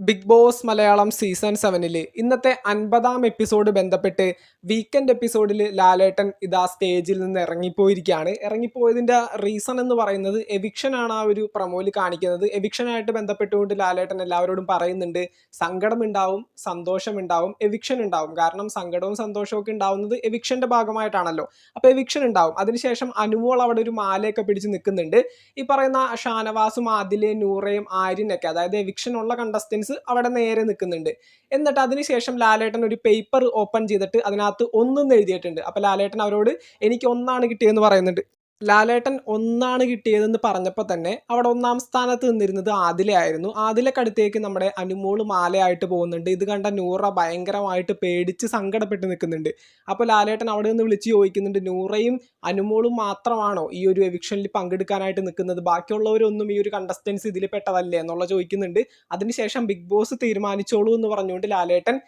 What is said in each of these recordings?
Big Boss Malayalam season സെവനിൽ ഇന്നത്തെ അൻപതാം എപ്പിസോഡ് ബന്ധപ്പെട്ട് വീക്കെൻഡ് എപ്പിസോഡിൽ ലാലേട്ടൻ ഇതാ സ്റ്റേജിൽ നിന്ന് ഇറങ്ങിപ്പോയിരിക്കുകയാണ്. ഇറങ്ങിപ്പോയതിന്റെ റീസൺ എന്ന് പറയുന്നത് എവിക്ഷനാണ് ആ ഒരു പ്രമോയിൽ കാണിക്കുന്നത്. എവിക്ഷനായിട്ട് ബന്ധപ്പെട്ടുകൊണ്ട് ലാലേട്ടൻ എല്ലാവരോടും പറയുന്നുണ്ട് സങ്കടം ഉണ്ടാവും സന്തോഷം ഉണ്ടാവും എവിക്ഷൻ ഉണ്ടാവും കാരണം സങ്കടവും സന്തോഷവും ഒക്കെ ഉണ്ടാവുന്നത് എവിക്ഷന്റെ ഭാഗമായിട്ടാണല്ലോ. അപ്പോൾ എവിക്ഷൻ ഉണ്ടാവും അതിനുശേഷം അനുമോൾ അവിടെ ഒരു മാലയൊക്കെ പിടിച്ച് നിൽക്കുന്നുണ്ട്. ഈ പറയുന്ന ഷാനവാസും ആദിലെ നൂറയും ആര്യനൊക്കെ അതായത് എവിക്ഷൻ ഉള്ള കണ്ടസ്റ്റൻസ് അവിടെ നേരെ നിൽക്കുന്നുണ്ട്. എന്നിട്ട് അതിനുശേഷം ലാലേട്ടൻ ഒരു പേപ്പർ ഓപ്പൺ ചെയ്തിട്ട് അതിനകത്ത് ഒന്നും എഴുതിയിട്ടുണ്ട്. അപ്പോൾ ലാലേട്ടൻ അവരോട് എനിക്ക് ഒന്നാണ് കിട്ടിയതെന്ന് പറയുന്നുണ്ട്. ലാലേട്ടൻ ഒന്നാണ് കിട്ടിയതെന്ന് പറഞ്ഞപ്പോൾ തന്നെ അവിടെ ഒന്നാം സ്ഥാനത്ത് നിന്നിരുന്നത് ആദിലയായിരുന്നു ആദിലക്കടുത്തേക്ക് നമ്മുടെ അനുമോൾ മാലയായിട്ട് പോകുന്നുണ്ട്. ഇത് കണ്ട നൂറ ഭയങ്കരമായിട്ട് പേടിച്ച് സങ്കടപ്പെട്ട് നിൽക്കുന്നുണ്ട്. അപ്പോൾ ലാലേട്ടൻ അവിടെ നിന്ന് വിളിച്ച് ചോദിക്കുന്നുണ്ട് നൂറയും അനുമോളും മാത്രമാണോ ഈ ഒരു എവിക്ഷനിൽ പങ്കെടുക്കാനായിട്ട് നിൽക്കുന്നത്? ബാക്കിയുള്ളവരൊന്നും ഈ ഒരു കണ്ടസ്റ്റൻസ് ഇതിൽ പെട്ടതല്ലേ? എന്നുള്ള ചോദിക്കുന്നുണ്ട്. അതിനുശേഷം ബിഗ് ബോസ് തീരുമാനിച്ചോളൂ എന്ന് പറഞ്ഞുകൊണ്ട് ലാലേട്ടൻ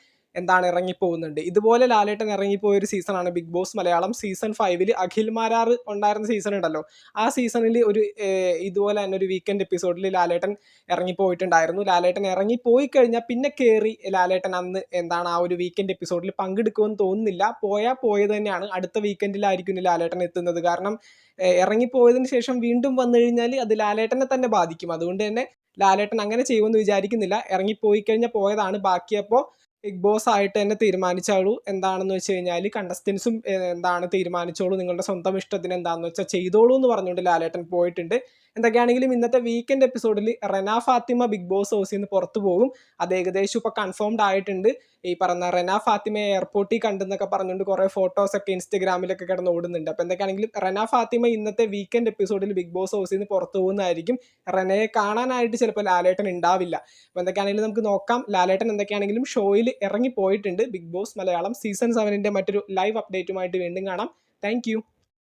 എന്താണ് ഇറങ്ങിപ്പോകുന്നുണ്ട്. ഇതുപോലെ ലാലേട്ടൻ ഇറങ്ങിപ്പോയ ഒരു സീസണാണ്. ബിഗ് ബോസ് മലയാളം സീസൺ ഫൈവിൽ അഖിൽ മാരാർ ഉണ്ടായിരുന്ന സീസൺ ഉണ്ടല്ലോ ആ സീസണിൽ ഒരു ഇതുപോലെ തന്നെ ഒരു വീക്കെൻഡ് എപ്പിസോഡിൽ ലാലേട്ടൻ ഇറങ്ങിപ്പോയിട്ടുണ്ടായിരുന്നു. ലാലേട്ടൻ ഇറങ്ങിപ്പോയി കഴിഞ്ഞാൽ പിന്നെ കയറി ലാലേട്ടൻ അന്ന് എന്താണ് ആ ഒരു വീക്കെൻഡ് എപ്പിസോഡിൽ പങ്കെടുക്കുമെന്ന് തോന്നുന്നില്ല. പോയാൽ പോയത് തന്നെയാണ്. അടുത്ത വീക്കെൻഡിലായിരിക്കും ലാലേട്ടൻ എത്തുന്നത്. കാരണം ഇറങ്ങിപ്പോയതിന് ശേഷം വീണ്ടും വന്നു കഴിഞ്ഞാൽ അത് ലാലേട്ടനെ തന്നെ ബാധിക്കും. അതുകൊണ്ട് തന്നെ ലാലേട്ടൻ അങ്ങനെ ചെയ്യുമെന്ന് വിചാരിക്കുന്നില്ല. ഇറങ്ങിപ്പോയി കഴിഞ്ഞാൽ പോയതാണ്. ബാക്കിയപ്പോൾ ബിഗ് ബോസ് ആയിട്ട് തന്നെ തീരുമാനിച്ചോളൂ. എന്താണെന്ന് വെച്ച് കഴിഞ്ഞാൽ കണ്ടസ്റ്റൻസും എന്താണ് തീരുമാനിച്ചോളൂ. നിങ്ങളുടെ സ്വന്തം ഇഷ്ടത്തിന് എന്താണെന്ന് വെച്ചാൽ ചെയ്തോളൂ എന്ന് പറഞ്ഞുകൊണ്ട് ലാലേട്ടൻ പോയിട്ടുണ്ട്. എന്തൊക്കെയാണെങ്കിലും ഇന്നത്തെ വീക്കെൻഡ് എപ്പിസോഡിൽ റെന ഫാത്തിമ ബിഗ് ബോസ് ഹൗസിൽ നിന്ന് പുറത്തു പോകും. അത് ഏകദേശം ഇപ്പോൾ കൺഫേംഡ് ആയിട്ടുണ്ട്. ഈ പറഞ്ഞ റെന ഫാത്തിമ എയർപോർട്ടിൽ കണ്ടെന്നൊക്കെ പറഞ്ഞുകൊണ്ട് കുറേ ഫോട്ടോസ് ഒക്കെ ഇൻസ്റ്റഗ്രാമിലൊക്കെ കിടന്ന് ഓടുന്നുണ്ട്. അപ്പോൾ എന്തൊക്കെയാണെങ്കിലും റെന ഫാത്തിമ ഇന്നത്തെ വീക്കെൻഡ് എപ്പിസോഡിൽ ബിഗ് ബോസ് ഹൗസിൽ നിന്ന് പുറത്തു പോകുന്നതായിരിക്കും. റെനയെ കാണാനായിട്ട് ചിലപ്പോൾ ലാലേട്ടൻ ഉണ്ടാവില്ല. അപ്പോൾ എന്തൊക്കെയാണെങ്കിലും നമുക്ക് നോക്കാം. ലാലേട്ടൻ എന്തൊക്കെയാണെങ്കിലും ഷോയിൽ ഇറങ്ങി പോയിട്ടുണ്ട്. ബിഗ് ബോസ് മലയാളം സീസൺ സെവനിന്റെ മറ്റൊരു ലൈവ് അപ്ഡേറ്റുമായിട്ട് വീണ്ടും കാണാം. താങ്ക്